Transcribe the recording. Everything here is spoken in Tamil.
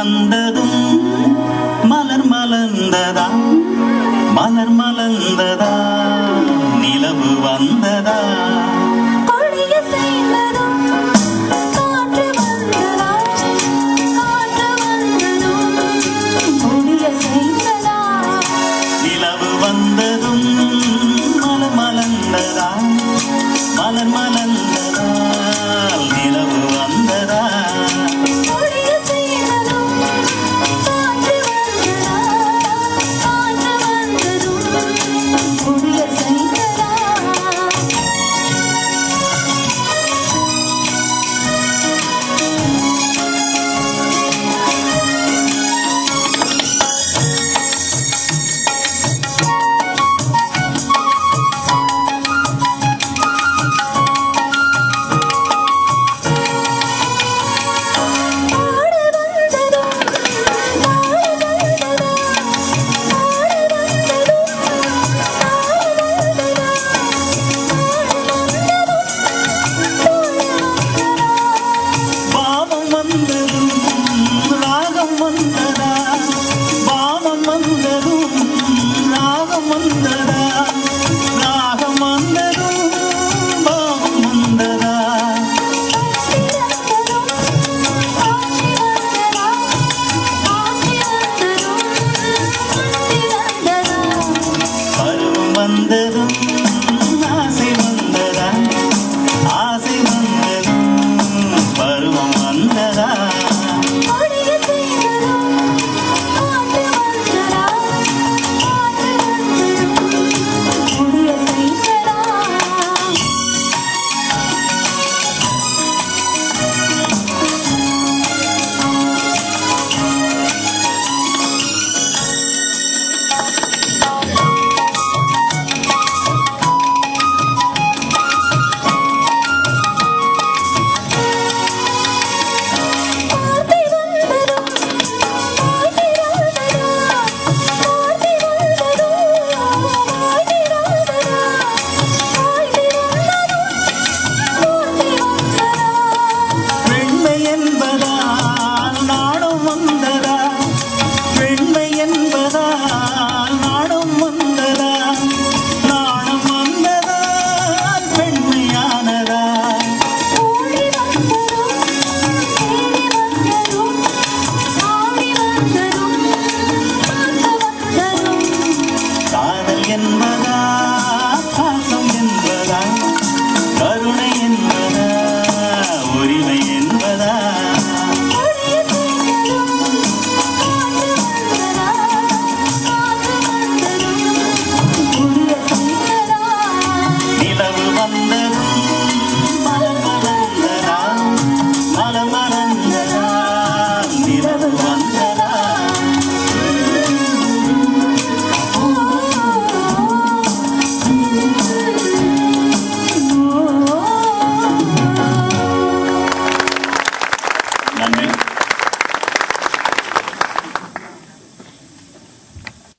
வந்ததும் மலர் மலர்ந்ததா? மலர் மலர்ந்ததா? நிலவு வந்த Ramadan